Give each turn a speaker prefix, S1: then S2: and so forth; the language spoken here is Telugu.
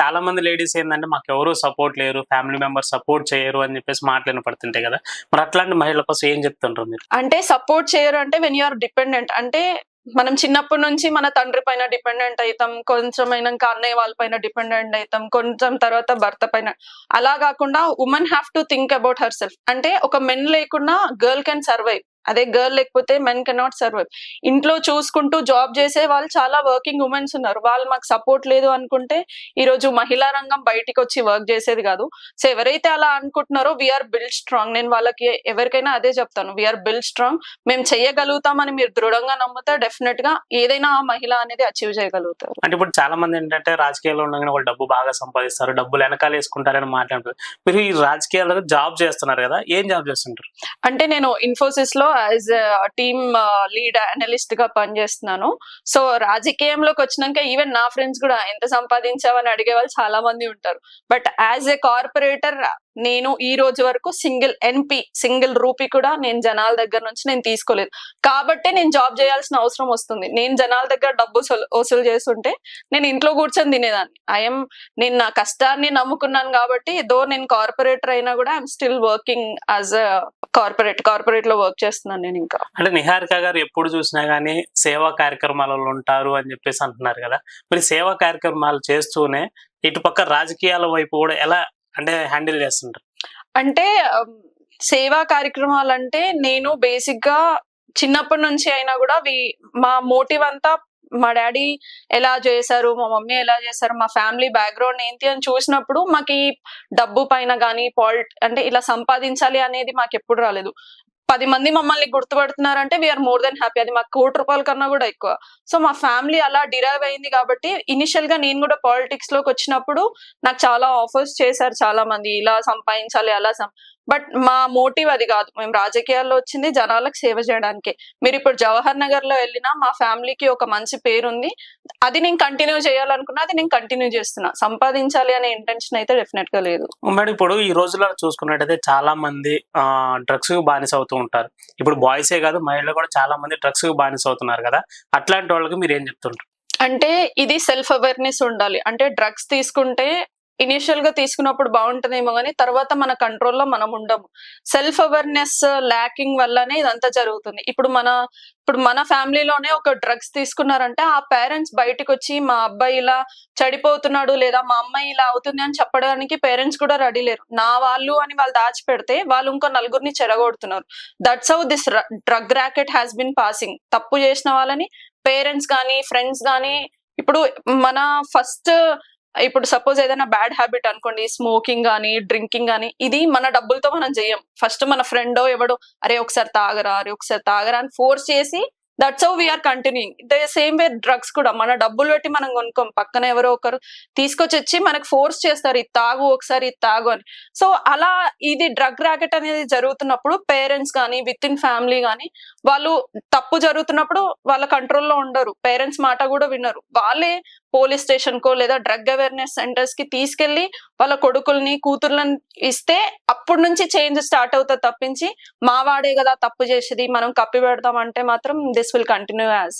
S1: చాలా మంది లేడీస్ ఏంటంటే మాకు ఎవరు సపోర్ట్ లేరు ఫ్యామిలీ మెంబర్స్ సపోర్ట్ చేయరు అని చెప్పేసి మాట్లాడిన పడుతుంటాయి కదా. మరి అట్లాంటి మహిళల కోసం ఏం చెప్తుంటారు మీరు?
S2: అంటే సపోర్ట్ చేయరు అంటే వెన్ యూఆర్ డిపెండెంట్ అంటే మనం చిన్నప్పటి నుంచి మన తండ్రి పైన డిపెండెంట్ అవుతాం కొంచెం అయినాక అన్నయ్య వాళ్ళ పైన డిపెండెంట్ అవుతాం కొంచెం తర్వాత భర్త పైన. అలా కాకుండా women have to think about her self అంటే ఒక మెన్ లేకుండా గర్ల్ కెన్ సర్వైవ్ అదే గర్ల్ లేకపోతే మెన్ కెనాట్ సర్వైవ్ ఇంట్లో చూసుకుంటూ జాబ్ చేసే వాళ్ళు చాలా వర్కింగ్ ఉమెన్స్ ఉన్నారు. వాళ్ళు మాకు సపోర్ట్ లేదు అనుకుంటే ఈ రోజు మహిళా రంగం బయటికి వచ్చి వర్క్ చేసేది కాదు. సో ఎవరైతే అలా అనుకుంటున్నారో వీఆర్ బిల్డ్ స్ట్రాంగ్ నేను వాళ్ళకి ఎవరికైనా అదే చెప్తాను. వీఆర్ బిల్డ్ స్ట్రాంగ్ మేము చేయగలుగుతామని మీరు దృఢంగా నమ్మితే డెఫినెట్గా ఏదైనా ఆ మహిళ అనేది అచీవ్ చేయగలుగుతారు.
S1: అంటే ఇప్పుడు చాలా మంది ఏంటంటే రాజకీయాల్లో ఉండగానే వాళ్ళు డబ్బు బాగా సంపాదిస్తారు డబ్బులు వెనకాల వేసుకుంటారని మాట్లాడుతారు మీరు ఈ రాజకీయాల్లో జాబ్ చేస్తున్నారు కదా ఏం జాబ్ చేస్తుంటారు?
S2: అంటే నేను ఇన్ఫోసిస్లో యాజ్ టీమ్ లీడ్ అనలిస్ట్గా పనిచేస్తున్నాను. సో రాజకీయంలోకి వచ్చినాక ఈవెన్ నా ఫ్రెండ్స్ కూడా ఎంత సంపాదించావని అడిగే వాళ్ళు చాలా మంది ఉంటారు. బట్ యాజ్ ఏ కార్పొరేటర్ నేను ఈ రోజు వరకు సింగిల్ ఎన్పి సింగిల్ రూపీ కూడా నేను జనాల దగ్గర నుంచి నేను తీసుకోలేదు. కాబట్టే నేను జాబ్ చేయాల్సిన అవసరం వస్తుంది. నేను జనాల దగ్గర డబ్బు వసూలు- వసూలు చేస్తుంటే నేను ఇంట్లో కూర్చొని తినేదాన్ని. ఐఎమ్ నేను నా కష్టాన్ని నమ్ముకున్నాను కాబట్టి దో నేను కార్పొరేటర్ అయినా కూడా I'm still working as a corporate కార్పొరేట్లో work చేస్తున్నాను నేను ఇంకా.
S1: అంటే నిహారిక గారు ఎప్పుడు చూసినా గానీ సేవా కార్యక్రమాలలో ఉంటారు అని చెప్పేసి అంటున్నారు కదా. మరి సేవా కార్యక్రమాలు చేస్తూనే ఇటుపక్క రాజకీయాల వైపు కూడా ఎలా అంటే హ్యాండిల్ చేస్తుంటారు?
S2: అంటే సేవా కార్యక్రమాలు అంటే నేను బేసిక్గా చిన్నప్పటి నుంచి అయినా కూడా వి- మా మోటివ్ అంతా మా డాడీ ఎలా చేశారు మా మమ్మీ ఎలా చేశారు మా ఫ్యామిలీ బ్యాక్గ్రౌండ్ ఏంటి అని చూసినప్పుడు మాకు ఈ డబ్బు పైన కానీ పాలిట్ అంటే ఇలా సంపాదించాలి అనేది మాకు ఎప్పుడు రాలేదు. పది మంది మమ్మల్ని గుర్తుపడుతున్నారంటే వీఆర్ మోర్ దెన్ హ్యాపీ అది మాకు కోటి రూపాయల కన్నా కూడా ఎక్కువ. సో మా ఫ్యామిలీ అలా డిరైవ్ అయింది కాబట్టి ఇనిషియల్గా నేను కూడా పాలిటిక్స్లోకి వచ్చినప్పుడు నాకు చాలా ఆఫర్స్ చేశారు చాలా మంది ఇలా సంపాదించాలి అలా బట్ మా మోటివ్ అది కాదు. మేము రాజకీయాల్లో వచ్చింది జనాలకు సేవ చేయడానికి. మీరు ఇప్పుడు జవహర్ నగర్లో వెళ్ళినా మా ఫ్యామిలీకి ఒక మంచి పేరు ఉంది. అది నేను కంటిన్యూ చేయాలనుకున్నా అది నేను కంటిన్యూ చేస్తున్నా. సంపాదించాలి అనే ఇంటెన్షన్ అయితే డెఫినెట్గా లేదు.
S1: మేడం ఇప్పుడు ఈ రోజుల్లో చూసుకున్నట్టయితే చాలా మంది ఆ డ్రగ్స్ బానిస అవుతూ ఉంటారు. ఇప్పుడు బాయ్సే కాదు మహిళలు కూడా చాలా మంది డ్రగ్స్ బానిస అవుతున్నారు కదా. అట్లాంటి వాళ్ళకి మీరు ఏం చెప్తుంటారు?
S2: అంటే ఇది సెల్ఫ్ అవేర్నెస్ ఉండాలి. అంటే డ్రగ్స్ తీసుకుంటే ఇనిషియల్గా తీసుకున్నప్పుడు బాగుంటుందేమో కానీ తర్వాత మన కంట్రోల్లో మనం ఉండము. సెల్ఫ్ అవేర్నెస్ ల్యాకింగ్ వల్లనే ఇదంతా జరుగుతుంది. ఇప్పుడు మన ఇప్పుడు మన ఫ్యామిలీలోనే ఒక డ్రగ్స్ తీసుకున్నారంటే ఆ పేరెంట్స్ బయటకు వచ్చి మా అబ్బాయి ఇలా చెడిపోతున్నాడు లేదా మా అమ్మాయి ఇలా అవుతుంది అని చెప్పడానికి పేరెంట్స్ కూడా రెడీ లేరు. నా వాళ్ళు అని వాళ్ళు దాచిపెడితే వాళ్ళు ఇంకో నలుగురిని చెడగొడుతున్నారు that's how this drug racket has been passing తప్పు చేసిన వాళ్ళని పేరెంట్స్ కానీ ఫ్రెండ్స్ కానీ ఇప్పుడు మన ఫస్ట్ ఇప్పుడు సపోజ్ ఏదైనా బ్యాడ్ హ్యాబిట్ అనుకోండి స్మోకింగ్ కానీ డ్రింకింగ్ కానీ ఇది మన డబ్బులతో మనం చెయ్యం ఫస్ట్ మన ఫ్రెండో ఎవడో అరే ఒకసారి తాగరా అరే ఒకసారి తాగరా అని ఫోర్స్ చేసి that's how we're continuing the same way drugs కూడా మన డబ్బులు పెట్టి మనం కొనుక్కోం. పక్కన ఎవరో ఒకరు తీసుకొచ్చి వచ్చి మనకు ఫోర్స్ చేస్తారు ఇది తాగు ఒకసారి ఇది తాగు అని. సో అలా ఇది డ్రగ్ ర్యాకెట్ అనేది జరుగుతున్నప్పుడు పేరెంట్స్ కానీ విత్ ఇన్ ఫ్యామిలీ కానీ వాళ్ళు తప్పు జరుగుతున్నప్పుడు వాళ్ళ కంట్రోల్లో ఉండరు. పేరెంట్స్ మాట కూడా వినరు. వాళ్ళే పోలీస్ స్టేషన్ కో లేదా డ్రగ్ అవేర్నెస్ సెంటర్స్కి తీసుకెళ్ళి వాళ్ళ కొడుకుల్ని కూతుర్లని ఇస్తే అప్పటి నుంచి చేంజ్ స్టార్ట్ అవుతుంది తప్పించి మా వాడే కదా తప్పు చేసేది మనం కప్పి పెడతాం అంటే మాత్రం దిస్ విల్ కంటిన్యూ యాజ్